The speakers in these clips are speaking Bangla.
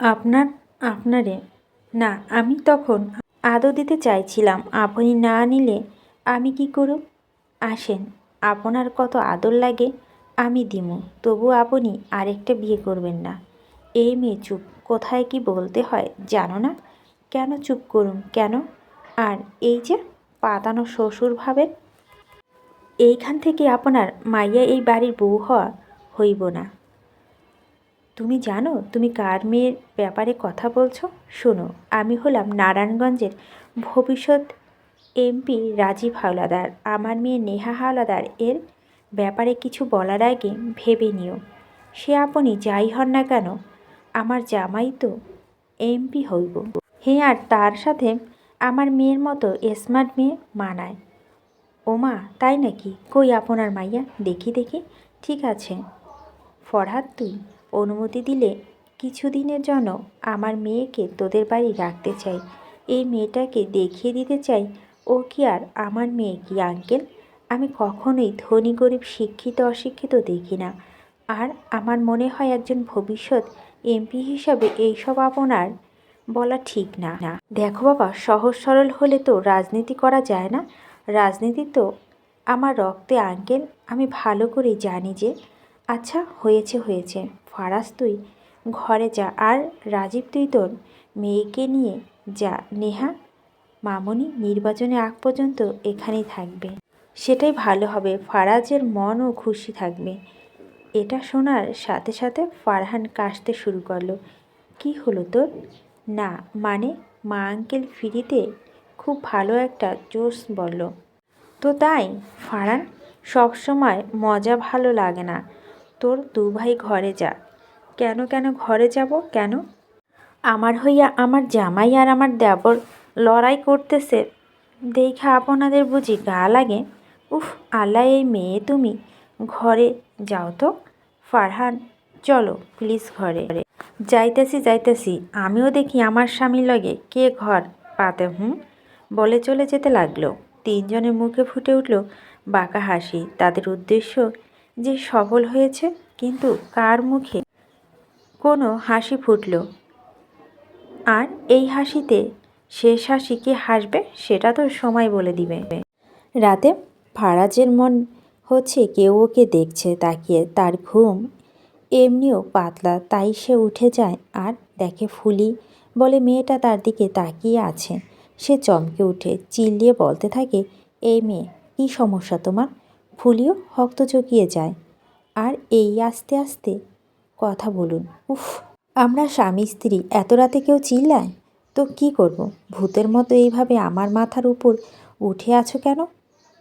আপনার, আপনারে। না, আমি তখন আদৌ দিতে চাইছিলাম। আপনি না নিলে আমি কি করব? আসেন, আপনার কত আদর লাগে, আমি দিমু। তবু আপনি আরেকটা বিয়ে করবেন না। এই মেয়ে চুপ, কোথায় কি বলতে হয় জানো না? কেন চুপ করুন, কেন? আর এই যে পাতানো শ্বশুর ভাবেন? এইখান থেকে আপনার মাইয়া এই বাড়ির বউ হওয়া হইব না। তুমি জানো, তুমি কার মেয়ের ব্যাপারে কথা বলছো? শোনো, আমি হলাম নারায়ণগঞ্জের ভবিষ্যৎ এমপি রাজীব হাওলাদার। আমার মেয়ে নেহা হাওলাদার, এর ব্যাপারে কিছু বলার আগে ভেবে নিও। সে আপনি যাই হন না কেন, আমার জামাই তো এমপি হইব। হ্যাঁ আর তার সাথে আমার মেয়ের মতো স্মার্ট মেয়ে মানায়। ওমা, তাই নাকি? কই আপনার মাইয়া? দেখি দেখি। ঠিক আছে। ফরহাদ তুই অনুমতি দিলে কিছুদিনের জন্য আমার মেয়েকে তোদের বাড়ি রাখতে চাই। এই মেয়েটাকে দেখিয়ে দিতে চাই। ও কি আর আমার মেয়ে কি, আঙ্কেল? আমি কখনোই ধনী, গরিব, শিক্ষিত, অশিক্ষিত দেখি না। আর আমার মনে হয় একজন ভবিষ্যৎ এমপি হিসাবে এইসব আপনার বলা ঠিক না। না দেখো বাবা, সহজ সরল হলে তো রাজনীতি করা যায় না। রাজনীতি তো আমার রক্তে, আঙ্কেল। আমি ভালো করেই জানি যে আচ্ছা হয়েছে হয়েছে। ফারাজ তুই ঘরে যা। আর রাজীব তুই তোর মেয়েকে নিয়ে যা। নেহা, মামনি নির্বাচনে আগ পর্যন্ত এখানেই থাকবে। সেটাই ভালো হবে। ফারাজের মনও খুশি থাকবে। এটা শোনার সাথে সাথে ফারহান কাশতে শুরু করল। কি হলো তোর? না মানে মা আঙ্কেল ফিরিতে খুব ভালো একটা জোশ বলল। তো তাই, ফারহান সবসময় মজা ভালো লাগে না। তোর দু ভাই ঘরে যা। কেন কেন ঘরে যাব? কেন? আমার হইয়া আমার জামাই আর আমার দেবর লড়াই করতেছে। দেখা আপনাদের বুঝি গা লাগে। উফ, আল্লাহ, এই মেয়ে তুমি। ঘরে যাও তো। ফারহান, চলো প্লিজ ঘরে। যাইতেছি যাইতেছি। আমিও দেখি আমার স্বামীর লগে কে ঘর পাতে, হুম? বলে চলে যেতে লাগল। তিনজনের মুখে ফুটে উঠল বাঁকা হাসি। তাদের উদ্দেশ্য যে সফল হয়েছে, কিন্তু কার মুখে? কোনো হাসি ফুটল। আর এই হাসিতে শেষ হাসি কে হাসবে, সেটা তো সময় বলে দিবে। রাতে ফারাজের মন হচ্ছে কেউ ওকে দেখছে, তাকিয়ে তার ঘুম এমনিও পাতলা, তাই সে উঠে যায় আর দেখে ফুলি বলে মেয়েটা তার দিকে তাকিয়ে আছে। সে চমকে উঠে, চিল্লিয়ে বলতে থাকে, এই মেয়ে, কী সমস্যা তোমার? ফুলিও হক্ত চকিয়ে যায়। আর এই আস্তে আস্তে কথা বলুন। উফ, আমরা স্বামী স্ত্রী, এত রাতে কেউ চিল্লায়? তো কি করব? ভূতের মতো এইভাবে আমার মাথার উপর উঠে আছো কেন?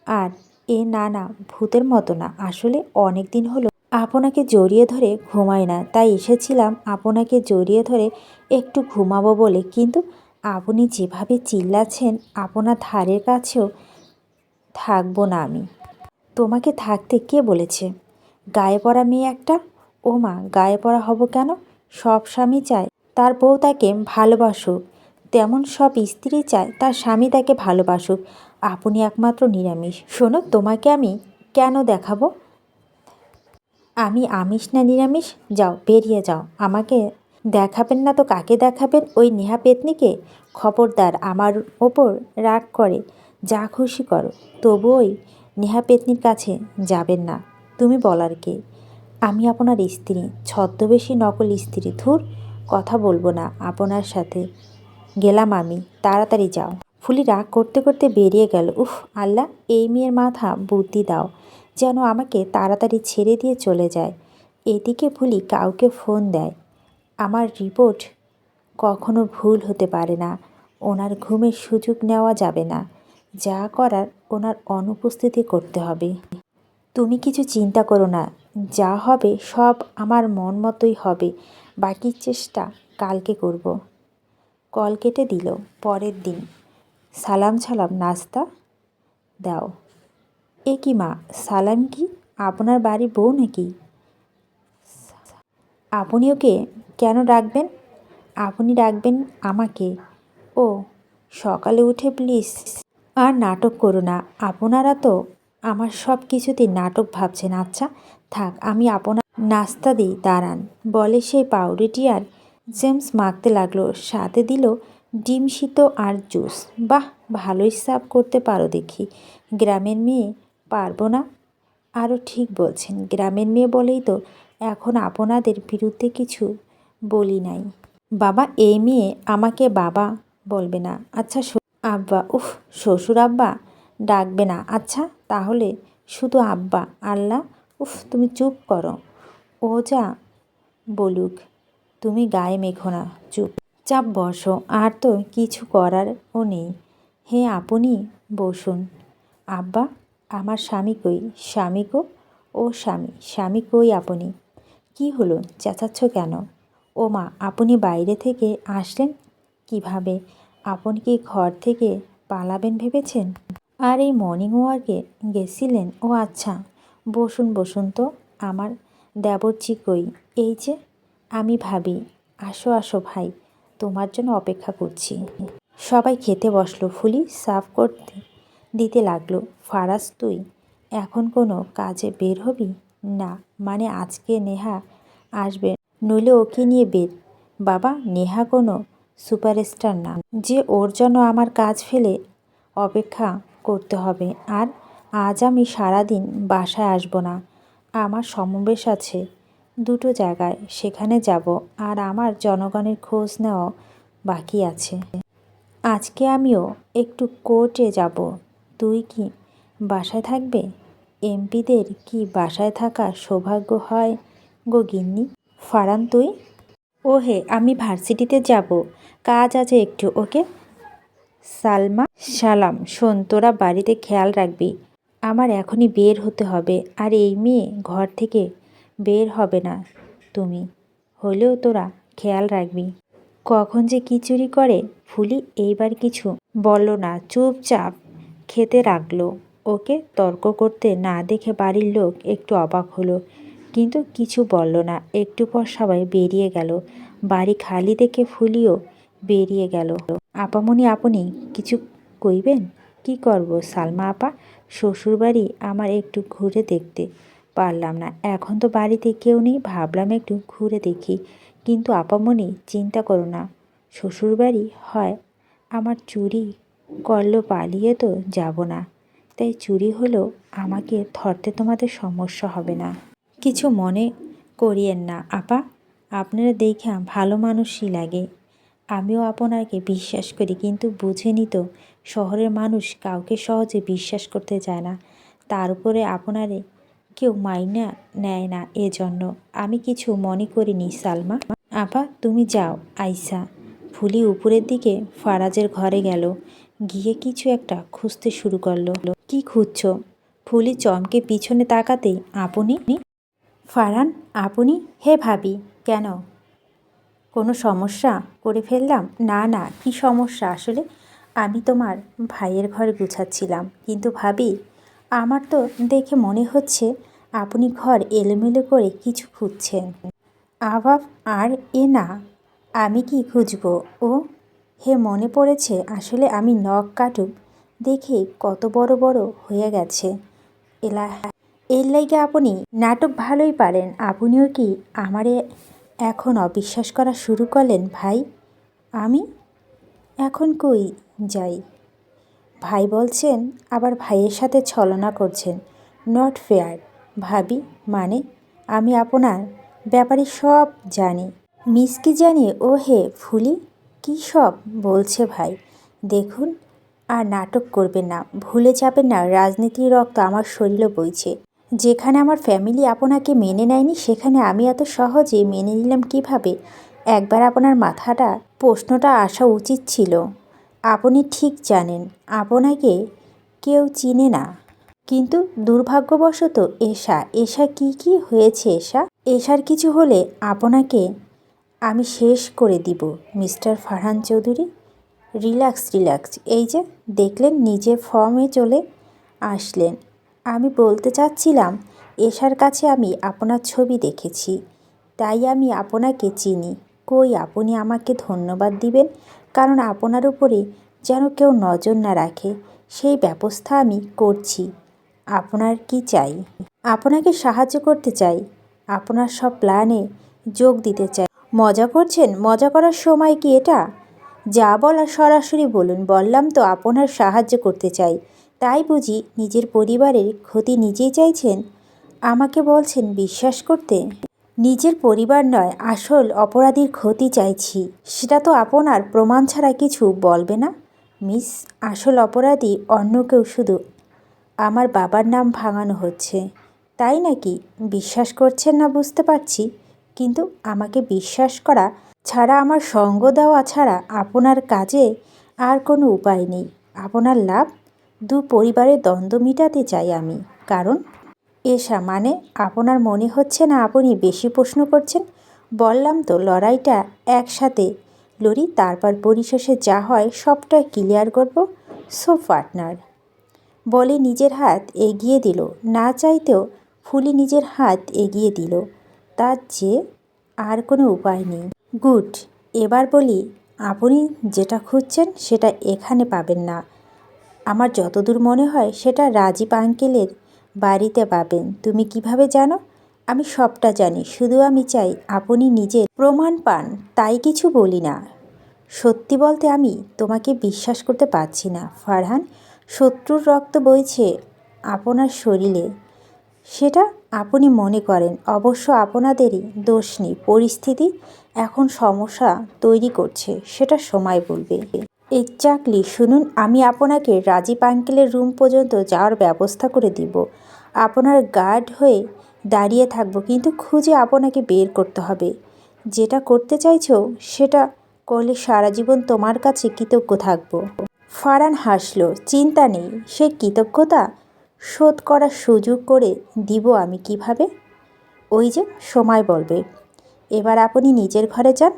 আর এ না না, ভূতের মতো না, আসলে অনেক দিন হলো। আপনাকে জড়িয়ে ধরে ঘুমাই না, তাই এসেছিলাম আপনাকে জড়িয়ে ধরে একটু ঘুমাবো বলে। কিন্তু আপনি যেভাবে চিল্লাচ্ছেন, আপনার ধারের কাছেও থাকব না আমি। তোমাকে থাকতে কে বলেছে? গায়ে পড়া মেয়ে একটা? ও মা গায়ে পড়া হব কেন? সব স্বামী চায়, তার বউ তাকে ভালোবাসুক। তেমন সব স্ত্রী চায়, তার স্বামী তাকে ভালোবাসুক। আপনি একমাত্র নিরামিষ। শোনো, তোমাকে আমি কেন দেখাবো? আমি আমিষ না নিরামিষ? যাও, বেরিয়ে যাও। আমাকে দেখাবেন না তো কাকে দেখাবেন? ওই নেহা পেতনিকে? খবরদার, আমার ওপর রাগ করে। যা খুশি করো। তবু ওই নেহা পেতনির কাছে যাবেন না। তুমি বলার কে? আমি আপনার স্ত্রী, ছদ্মবেশী নকল স্ত্রী, ধুর, কথা বলব না আপনার সাথে। গেলাম আমি, তাড়াতাড়ি যাও। ফুলি রাগ করতে করতে বেরিয়ে গেল। উফ, আল্লাহ, এই মেয়ের মাথা বুদ্ধি দাও, যেন আমাকে তাড়াতাড়ি ছেড়ে দিয়ে চলে যায়। এদিকে ফুলি কাউকে ফোন দেয়। আমার রিপোর্ট কখনো ভুল হতে পারে না। ওনার ঘুমের সুযোগ নেওয়া যাবে না। যা করার ওনার অনুপস্থিতি করতে হবে। তুমি কিছু চিন্তা করো না। যা হবে সব আমার মন মতোই হবে। বাকি চেষ্টা কালকে করব। কল কেটে দিল পরের দিন। সালাম সালাম নাস্তা? দাও। এ কি মা, সালাম কি? আপনার বাড়ি বউ নাকি? আপনি ওকে কেন ডাকবেন? আপনি ডাকবেন আমাকে। ও, সকালে উঠে প্লিজ আর নাটক করো না। আপনারা তো আমার সব কিছুতেই নাটক ভাবছেন। আচ্ছা থাক, আমি আপনার নাস্তা দিই, দাঁড়ান, বলে সেই পাউরুটি আর জেমস মাখতে লাগল। সাথে দিল ডিম সিদ্ধ আর জুস। বাহ, ভালোই সার্ভ করতে পারো দেখি। গ্রামের মেয়ে, পারব না? আরও ঠিক বলছেন, গ্রামের মেয়ে বলেই তো এখন আপনাদের বিরুদ্ধে কিছু বলি নাই। বাবা, এই মেয়ে আমাকে বাবা বলবে না। আচ্ছা আব্বা, উফ, শ্বশুর আব্বা? ডাকবে না। আচ্ছা তাহলে শুধু আব্বা আল্লাহ উফ, তুমি চুপ করো। ও যা, বলুক, তুমি গায়ে মেখো না, চুপ। চাপ বসো, আর তো কিছু করার ও নেই। হে আপনি, বসুন। আব্বা, আমার স্বামী কই? স্বামী কো ও স্বামী স্বামী কই আপনি? কি হলো, চেঁচাচ্ছ কেন? ও মা আপনি বাইরে থেকে আসলেন? কীভাবে? আপনি কি ঘর থেকে পালাবেন ভেবেছেন? আর এই মর্নিং ওয়ার্কে গেছিলেন? ও আচ্ছা বসুন বসুন তো, আমার দেবরচি কই? এই যে, আমি ভাবি, আসো আসো ভাই, তোমার জন্য অপেক্ষা করছি। সবাই খেতে বসল, ফুলি সার্ভ করতে দিতে লাগল। ফারাজ, তুই এখন কোনো কাজে বের হবি? না মানে আজকে নেহা আসবে। নইলে ওকে নিয়ে বের। বাবা, নেহা কোনো সুপারস্টার না। যে ওর জন্য আমার কাজ ফেলে অপেক্ষা করতে হবে। আর আজ আমি সারাদিন বাসায় আসব না। আমার সমাবেশ আছে দুটো জায়গায়, সেখানে যাব আর আমার জনগণের খোঁজ নেওয়া বাকি আছে। আজকে আমিও একটু কোর্টে যাব। তুই কি বাসায় থাকবে? এমপিদের কি বাসায় থাকা সৌভাগ্য হয় গো গিন্নি? ফারান তুই? ও হে আমি ভার্সিটিতে যাব। কাজ আছে একটু, ওকে? সালমা, সালাম, শোন, তোরা বাড়িতে খেয়াল রাখবি। আমার এখনই বের হতে হবে। আর এই মেয়ে ঘর থেকে বের হবে না তুমি। হলেও তোরা খেয়াল রাখবি। কখন যে কি চুরি করে, ফুলি এইবার কিছু বলল না, চুপচাপ খেতে রাখল ওকে তর্ক করতে না দেখে বাড়ির লোক একটু অবাক হলো। কিন্তু কিছু বলল না। একটু পর সবাই বেরিয়ে গেল। বাড়ি খালি দেখে ফুলিও বেরিয়ে গেল। আপামনি, আপনি কিছু কইবেন? কি করব? সালমা আপা, শ্বশুরবাড়ি আমার একটু ঘুরে দেখতে। পারলাম না। এখন তো বাড়িতে কেউ নেই, ভাবলাম একটু ঘুরে দেখি। কিন্তু আপামনি চিন্তা করো না, শ্বশুরবাড়ি হয়। আমার চুরি করল পালিয়ে তো যাব না। তাই চুরি হলেও আমাকে ধরতে তোমাদের সমস্যা হবে না। কিছু মনে করিয়েন না। আপা, আপনারা দেখা ভালো মানুষই লাগে। আমিও আপনাকে বিশ্বাস করি, কিন্তু বুঝেনি তো, শহরের মানুষ কাউকে সহজে বিশ্বাস করতে চায় না। তার উপরে আপনারে কেউ মাইনা নেয় না এজন্য। আমি কিছু মনে করিনি, সালমা। আপা, তুমি যাও, আইসা। ফুলি উপরের দিকে ফারাজের ঘরে গেল। গিয়ে কিছু একটা খুঁজতে শুরু করল। কি খুঁজছো? ফুলি চমকে পিছনে তাকাতেই, আপনি? ফারান আপনি হে ভাবি, কেন? কোনো সমস্যা করে ফেললাম? না না, কি সমস্যা? আসলে আমি তোমার ভাইয়ের ঘর গুছাচ্ছিলাম। কিন্তু ভাবি, আমার তো দেখে মনে হচ্ছে আপনি ঘর এলোমেলো করে কিছু খুঁজছেন। আবাব আর এ না, আমি কি খুঁজবো? ও, হে মনে পড়েছে, আসলে আমি নখ কাটুক দেখে কত বড় বড় হয়ে গেছে। এলা এর লাইগে আপনি নাটক ভালোই পারেন। আপনিও কি আমারে এখন অবিশ্বাস করা শুরু করলেন ভাই? আমি এখন কই যাই? ভাই বলছেন, আবার ভাইয়ের সাথে ছলনা করছেন। নট ফেয়ার ভাবি। মানে আমি আপনার ব্যাপারে সব জানি। মিস কি জানি? ও হে ফুলি, কী সব? বলছে ভাই। দেখুন, আর নাটক করবেন না। ভুলে যাবেন না, রাজনীতির রক্ত আমার শরীরে বইছে। যেখানে আমার ফ্যামিলি আপনাকে মেনে নেয়নি, সেখানে আমি এত সহজে মেনে নিলাম কীভাবে? একবার আপনার মাথাটা, প্রশ্নটা আসা উচিত ছিল। আপনি ঠিক জানেন, আপনাকে কেউ চিনে না। কিন্তু দুর্ভাগ্যবশত এশা এশা কি কি হয়েছে এশা? এশার কিছু হলে আপনাকে আমি শেষ করে দিব, mister Farhan Chowdhury. Relax relax. এই যে, দেখলেন নিজের ফর্মে চলে আসলেন। আমি বলতে চাচ্ছিলাম, এশার কাছে আমি আপনার ছবি দেখেছি। তাই আমি আপনাকে চিনি। কই আপনি আমাকে ধন্যবাদ দিবেন? কারণ আপনার উপরে যেন কেউ নজর না রাখে। সেই ব্যবস্থা আমি করছি। আপনার কি চাই? আপনাকে সাহায্য করতে চাই। আপনার সব প্ল্যানে যোগ দিতে চাই। মজা করছেন? মজা করার সময় কি এটা? যা বলা সরাসরি বলুন। বললাম তো আপনার সাহায্য করতে চাই। তাই বুঝি নিজের পরিবারের ক্ষতি নিজেই চাইছেন? আমাকে বলছেন বিশ্বাস করতে। নিজের পরিবার নয়, আসল অপরাধীর ক্ষতি চাইছি। সেটা তো আপনার প্রমাণ ছাড়া কিছু বলবে না? মিস, আসল অপরাধী অন্য কেউ শুধু। আমার বাবার নাম ভাঙানো হচ্ছে। তাই নাকি? বিশ্বাস করছেন না বুঝতে পারছি। কিন্তু আমাকে বিশ্বাস করা ছাড়া, আমার সঙ্গ দেওয়া ছাড়া আপনার কাজে আর কোনো উপায় নেই। আপনার লাভ দু পরিবারের দ্বন্দ্ব মিটাতে চাই আমি। কারণ, এসা মানে আপনার মনে হচ্ছে না আপনি বেশি প্রশ্ন করছেন? বললাম তো লড়াইটা একসাথে। লড়ি তারপর পরিশেষে যা হয় সবটা ক্লিয়ার করব। So partner. বলে নিজের হাত এগিয়ে দিল। না চাইতেও ফুলি নিজের হাত এগিয়ে দিল। তার যে আর কোনো উপায় নেই। গুড, এবার বলি, আপনি যেটা খুঁজছেন সেটা এখানে পাবেন না। আমার যতদূর মনে হয় সেটা রাজীব আঙ্কেলের বাড়িতে পাবেন। তুমি কীভাবে জানো? আমি সবটা জানি, শুধু আমি চাই আপনি নিজের প্রমাণ পান, তাই কিছু বলি না। সত্যি বলতে আমি তোমাকে বিশ্বাস করতে পারছি না, ফারহান। শত্রুর রক্ত বইছে আপনার শরীরে। সেটা আপনি মনে করেন, অবশ্য আপনাদেরই দোষ নেই। পরিস্থিতি এখন সমস্যা তৈরি করছে, সেটা সময় বলবে। এক্স্যাক্টলি শুনুন, আমি আপনাকে রাজীব আঙ্কেলের রুম পর্যন্ত যাওয়ার ব্যবস্থা করে দিব। আপনার গার্ড হয়ে দাঁড়িয়ে থাকব, কিন্তু খুঁজে আপনাকে বের করতে হবে। যেটা করতে চাইছো, সেটা করলে সারা জীবন তোমার কাছে কৃতজ্ঞ থাকব। ফারান হাসলো, চিন্তা নেই, সে কৃতজ্ঞতা শোধ করার সুযোগ করে দিব আমি কীভাবে? ওই যে, সময় বলবে। এবার আপনি নিজের ঘরে যান।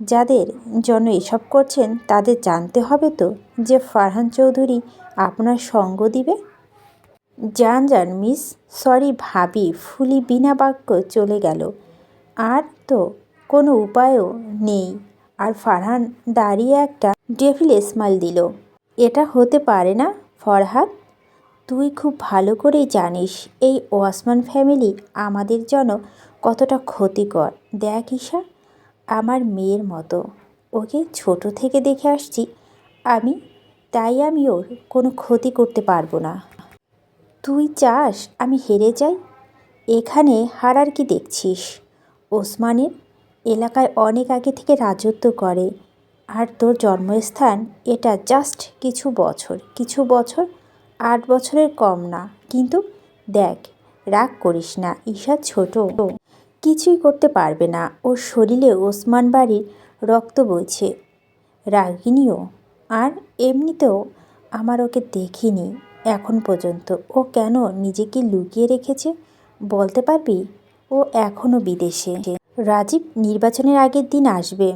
যাদের জন্য এসব করছেন তাদের জানতে হবে তো যে ফারহান চৌধুরী আপনার সঙ্গ দিবে? যান যান মিস, সরি ভাবি, ফুলি বিনা বাক্য চলে গেল। আর তো কোনো উপায়ও নেই। আর ফারহান দাঁড়িয়ে একটা ডেভিল স্মাইল দিল। এটা হতে পারে না, ফরহাদ। তুই খুব ভালো করে জানিস এই ওয়াসমান ফ্যামিলি আমাদের জন্য কতটা ক্ষতিকর। দেখ ঈশা। আমার মেয়ের মতো। ওকে ছোট থেকে দেখে আসছি। আমি, তাই আমি ওর কোনো ক্ষতি করতে পারব না। তুই চাস আমি হেরে যাই? এখানে হারার কি দেখছিস। ওসমানের এলাকায় অনেক আগে থেকে রাজত্ব করে। আর তোর জন্মস্থান এটা জাস্ট কিছু বছর। কিছু বছর, আট বছরের কম না। কিন্তু দেখ, রাগ করিস না, ঈশা ছোট। কিছুই করতে পারবে না। ওর শরীরে ওসমান বাড়ির রক্ত বইছে। রাগিনীও, আর এমনিতেও আমার ওকে দেখিনি এখন পর্যন্ত। ও কেন নিজেকে লুকিয়ে রেখেছে বলতে পারবি? ও এখনও বিদেশে। রাজীব নির্বাচনের আগের দিন আসবে।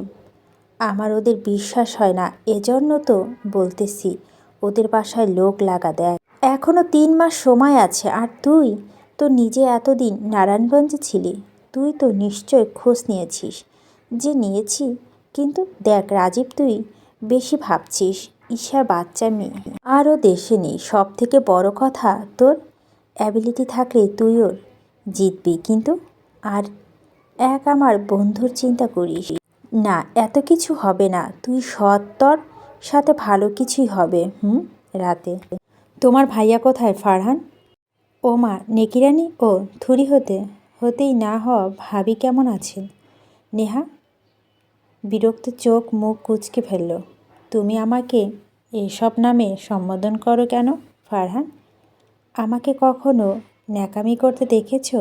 আমার ওদের বিশ্বাস হয় না, এজন্য তো বলতেছি, ওদের বাসায় লোক লাগা দেয় এখনও তিন মাস সময় আছে, আর তুই তো নিজে এতদিন নারায়ণগঞ্জে ছিলি। তুই তো নিশ্চয় খোঁজ নিয়েছিস। যে নিয়েছি, কিন্তু দেখ রাজীব, তুই বেশি ভাবছিস, ঈশার বাচ্চা মেয়ে। আরও দেশে নেই সব থেকে বড় কথা তোর অ্যাবিলিটি থাকলে তুই ওর জিতবি, কিন্তু আর এক আমার বন্ধুর চিন্তা করিস। না, এত কিছু হবে না, তুই সত্তর সাথে ভালো কিছুই হবে, হুম, রাতে। তোমার ভাইয়া কোথায়, ফারহান? ও মা নেকিরানি ও থুরি হতে হতেই না হওয়া ভাবি কেমন আছেন? নেহা? বিরক্ত চোখ মুখ কুচকে ফেলল। তুমি আমাকে এসব নামে সম্বোধন করো কেন, ফারহান? আমাকে কখনো ন্যাকামি করতে দেখেছ?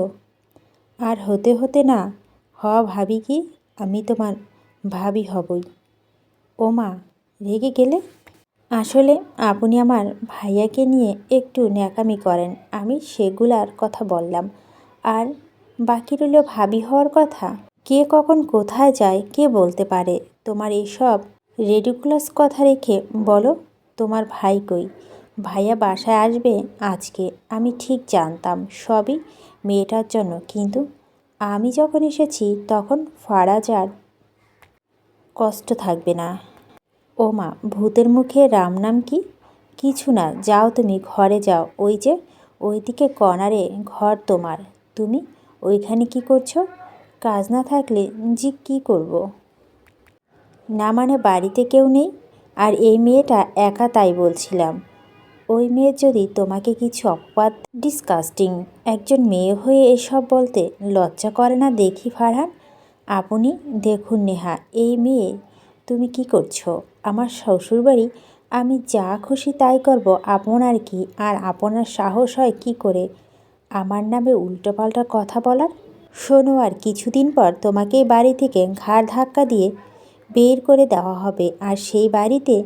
আর হতে হতে না হ ভাবি কি? আমি তোমার ভাবি হবই। ও মা, রেগে গেলে? আসলে আপনি আমার ভাইয়াকে নিয়ে একটু ন্যাকামি করেন, আমি সেগুলার কথা বললাম। আর বাকি রইল ভাবি হওয়ার কথা। কে কখন কোথায় যায়, কে বলতে পারে? তোমার এইসব রেডিকুলাস কথা রেখে বলো, তোমার ভাই কই? ভাইয়া বাসায় আসবে আজকে, আমি ঠিক জানতাম সবই মেয়েটার জন্য, কিন্তু আমি যখন এসেছি তখন ফারাজ আর কষ্ট থাকবে না। ও মা, ভূতের মুখে রাম নাম কি? কিছু না, যাও তুমি, ঘরে যাও। ওই যে, ওইদিকে কর্নারে ঘর তোমার। তুমি ওইখানে কি করছ? কাজ না থাকলে জি কী করব। না মানে বাড়িতে কেউ নেই? আর এই মেয়েটা একা তাই বলছিলাম। ওই মেয়ের যদি তোমাকে কিছু অপবাদ ডিসকাস্টিং একজন মেয়ে হয়ে এসব বলতে লজ্জা করে না দেখি ফারহান? আপনি দেখুন নেহা, এই মেয়ে তুমি কি করছ? আমার শ্বশুরবাড়ি, আমি যা খুশি তাই করব আপনার কি? আর আপনার সাহস হয় কি করে আমার নামে উল্টোপাল্টা কথা বলার? শোনো আর কিছুদিন পর তোমাকে বাড়ি থেকে ঘাড় ধাক্কা দিয়ে বের করে দেওয়া হবে। আর সেই বাড়িতে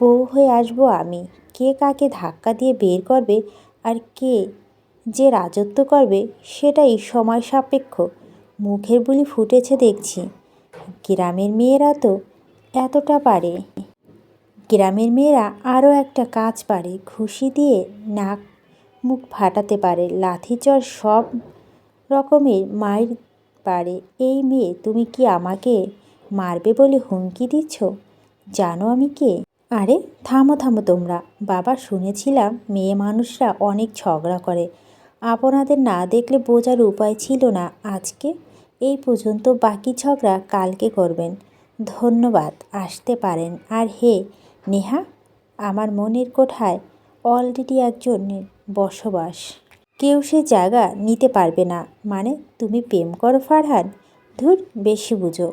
বউ হয়ে আসব আমি। কে কাকে ধাক্কা দিয়ে বের করবে আর কে যে রাজত্ব করবে সেটাই সময় সাপেক্ষ। মুখের বুলি ফুটেছে দেখছি। গ্রামের মেয়েরা তো এতটা পারে। গ্রামের মেয়েরা আরও একটা কাজ পারে। খুশি দিয়ে নাক মুখ ফাটাতে পারে লাঠিচর সব রকমের মায়ের পারে। এই মেয়ে, তুমি কি আমাকে মারবে বলে হুমকি দিচ্ছ? জানো আমি কে? আরে, থামো থামো তোমরা। বাবা, শুনেছিলাম মেয়ে মানুষরা অনেক ঝগড়া করে। আপনাদের না দেখলে বোঝার উপায় ছিল না। আজকে এই পর্যন্ত বাকি ঝগড়া কালকে করবেন। ধন্যবাদ, আসতে পারেন। আর হে, নেহা, আমার মনের কোঠায় অলরেডি একজনের বসবাস। কেউ সে জায়গা নিতে পারবে না। মানে তুমি প্রেম করো, ফারহান। ধুর, বেশি বুঝো।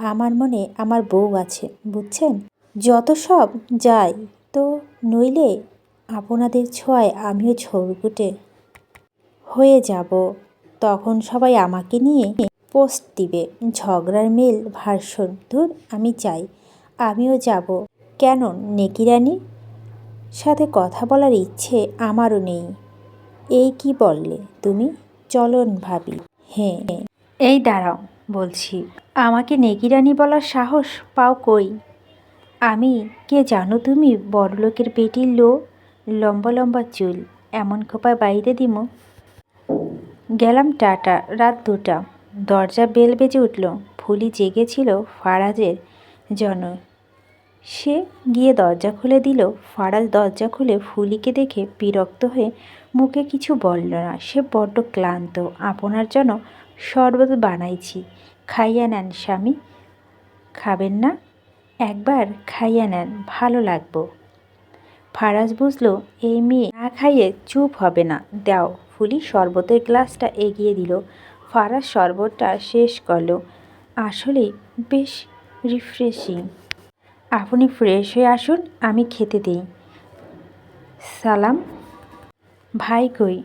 আমার মনে আমার বউ আছে, বুঝছেন? যত সব যাই তো নইলে আপনাদের ছোঁয়ায় আমিও ঝড়গুটে হয়ে যাব। তখন সবাই আমাকে নিয়ে পোস্ট দিবে, ঝগড়ার মেল ভার্সন। ধুর, আমি চাই, আমিও যাব। কেন নেকিরানির সাথে কথা বলার ইচ্ছে আমারও নেই। এই কি বললে তুমি? চলন ভাবি। হ্যাঁ। এই দাঁড়াও, বলছি, আমাকে নেকিরানি বলার সাহস পাও কই? আমি, কে জানো তুমি, বড়লোকের পেটির লো, লম্বা লম্বা চুল, এমন খোপায় বাইরে দিমো। গেলাম টাটা, রাত দুটা। দরজা বেল বেজে উঠল, ফুলি জেগেছিল ফারাজের জন্য সে গিয়ে দরজা খুলে দিল। ফারাজ দরজা খুলে ফুলিকে দেখে বিরক্ত হয়ে মুখে কিছু বলল না। সে বড্ড ক্লান্ত। আপনার জন্য শরবত বানাইছি। খাইয়া নেন, স্বামী। খাবেন না? একবার খাইয়া নেন, ভালো লাগবো। ফারাজ বুঝলো, এই মেয়ে না খাইয়ে চুপ হবে না। দাও, ফুলি শরবতের গ্লাসটা এগিয়ে দিল। ফারাজ শরবতটা শেষ করল। আসলে বেশ রিফ্রেশিং আপনি ফ্রেশ হয়ে আসুন, আমি খেতে দিই। সালাম। ভাই কই?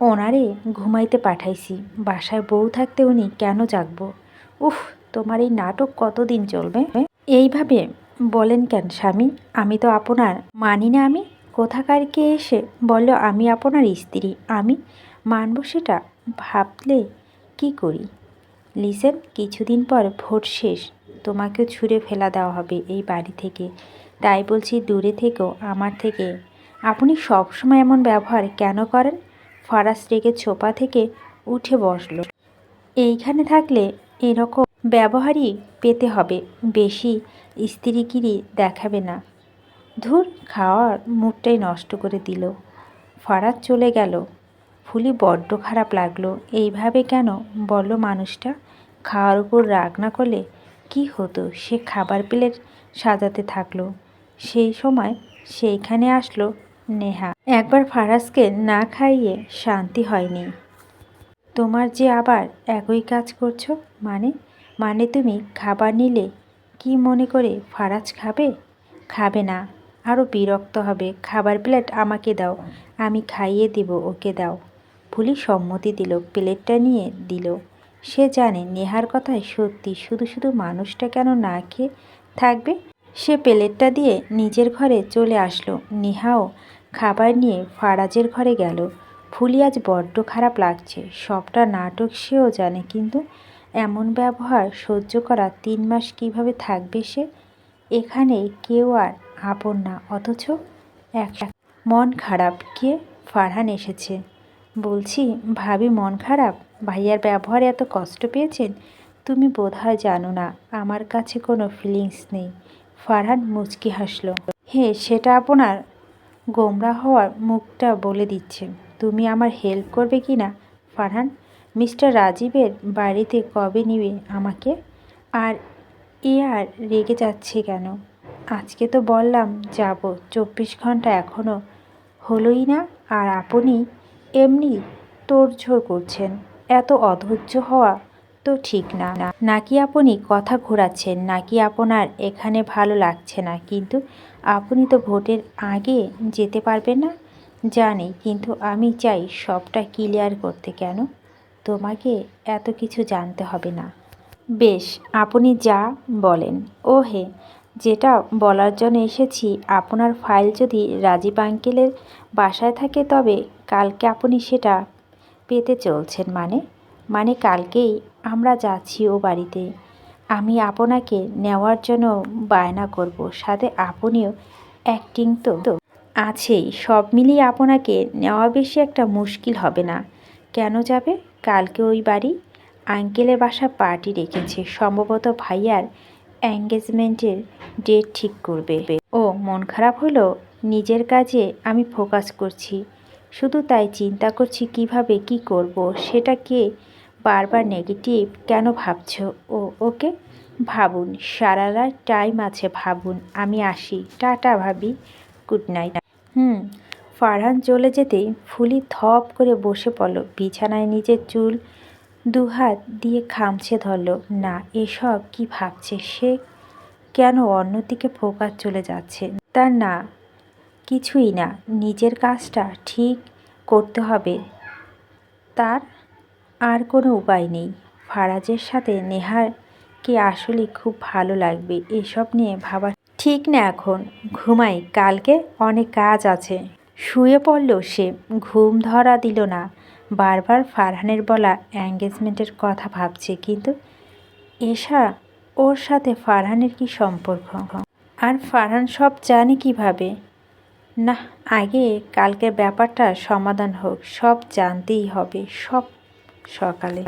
ওনারে ঘুমাইতে পাঠাইছি, বাসায় বউ থাকতে উনি কেন জাগব? উফ, তোমার এই নাটক কতদিন চলবে? এইভাবে বলেন কেন স্বামী? আমি তো আপনার মানি না আমি। কোথাকারকে এসে বলল, আমি আপনার স্ত্রী, আমি মানব সেটা ভাবলে কি করি? লিসেন, কিছুদিন পর ভোট শেষ। তোমাকেও ছুঁড়ে ফেলা দেওয়া হবে এই বাড়ি থেকে। তাই বলছি দূরে থেকেও আমার থেকে। আপনি সবসময় এমন ব্যবহার কেন করেন? ফরাস রেগে ছোপা থেকে উঠে বসল। এইখানে থাকলে এরকম ব্যবহারই পেতে হবে, বেশি স্ত্রীগিরি দেখাবে না। ধুর, খাওয়ার মুডটাই নষ্ট করে দিল। ফরাজ চলে গেল। ফুলি বড্ড খারাপ লাগল, এইভাবে কেন বলল মানুষটা? খাওয়ার উপর রাগ না করলে কি হতো? সে খাবার প্লেট সাজাতে থাকল। সেই সময় সেইখানে আসলো নেহা। একবার ফারাজকে না খাইয়ে শান্তি হয়নি। তোমার যে আবার একই কাজ করছ? মানে? মানে তুমি খাবার নিলে কি মনে করে ফারাজ খাবে? খাবে না। আরও বিরক্ত হবে। খাবার প্লেট আমাকে দাও। আমি খাইয়ে দিব, ওকে দাও। ভুলি সম্মতি দিল। প্লেটটা নিয়ে দিল। সে জানে নেহার কথায় সত্যি, শুধু শুধু মানুষটা কেন না খেয়ে থাকবে? সে প্লেটটা দিয়ে নিজের ঘরে চলে আসলো। নেহাও খাবার নিয়ে ফারাজের ঘরে গেল। ফুলি আজ বড্ড খারাপ লাগছে। সবটা নাটক সেও জানে, কিন্তু এমন ব্যবহার সহ্য করা তিন মাস কীভাবে থাকবে সে? এখানে কেউ আর আপন না, অথচ এক মন খারাপ। কে? ফারহান এসেছে। বলছি, ভাবি মন খারাপ? ভাইয়ার ব্যবহারে এত কষ্ট পেয়েছেন? তুমি বোধহয় জানো না, আমার কাছে কোনো ফিলিংস নেই। ফারহান মুচকি হাসলো। হ্যাঁ সেটা আপনার? গোমরা হওয়ার মুখটা বলে দিচ্ছে তুমি আমার হেল্প করবে কি না? ফারহান, মিস্টার রাজীবের বাড়িতে কবে নিবে আমাকে? আর এ আর রেগে যাচ্ছে কেন? আজকে তো বললাম যাব, চব্বিশ ঘণ্টা এখনও হলোই না, আর আপনি এমনি তোড়ঝোড় করছেন। এত অধৈর্য হওয়া তো ঠিক না। নাকি আপনি কথা ঘোরাচ্ছেন, নাকি আপনার এখানে ভালো লাগছে না, কিন্তু আপনি তো ভোটের আগে যেতে পারবেন না? জানি, কিন্তু আমি চাই সবটা ক্লিয়ার করতে কেন? তোমাকে এত কিছু জানতে হবে না। বেশ, আপনি যা বলেন। ও হে যেটা বলার জন্য এসেছি, আপনার ফাইল যদি রাজীব আঙ্কেলের বাসায় থাকে তবে কালকে আপনি সেটা পেতে চলছেন মানে? মানে কালকেই আমরা যাচ্ছি ও বাড়িতে। আমি আপনাকে নেওয়ার জন্য বায়না করব, সাথে আপনিও অ্যাক্টিং তো। তো আছেই, সব মিলিয়ে আপনাকে নেওয়া বেশি একটা মুশকিল হবে না। কেন যাবে? কালকে ওই বাড়ি? আঙ্কেলের বাসা পার্টি রেখেছে, সম্ভবত ভাইয়ার এঙ্গেজমেন্টের ডেট ঠিক করবে। ও, মন খারাপ হলো? নিজের কাজে আমি ফোকাস করছি। শুধু তাই চিন্তা করছি কীভাবে কি করব সেটাকে বারবার নেগেটিভ কেন ভাবছ? ও, ওকে? ভাবুন সারা রাত টাইম আছে, ভাবুন, আমি আসি। টাটা, ভাবি। গুড নাইট হুম, ফারহান চলে যেতেই ফুলি থপ করে বসে পড়ল। বিছানায় নিজের চুল দুহাত দিয়ে খামছে ধরল। না, এসব কি ভাবছে? সে কেন অন্যদিকে ফোকাস চলে যাচ্ছে? তার না কিছুই না, নিজের কাজটা ঠিক করতে হবে। তার আর কোনো উপায় নেই। ফারাজের সাথে নেহারকে আসলে খুব ভালো লাগবে, এসব নিয়ে ভাবা ঠিক না এখন। ঘুমাই, কালকে অনেক কাজ আছে। শুয়ে পড়ল সে, ঘুম ধরা দিল না। বারবার ফারহানের বলা এঙ্গেজমেন্টের কথা ভাবছে, কিন্তু এশা, ওর সাথে ফারহানের কি সম্পর্ক? আর ফারহান সব জানে কীভাবে? না আগে কালকের ব্যাপারটা সমাধান হোক সব জানতেই হবে সব সকালে।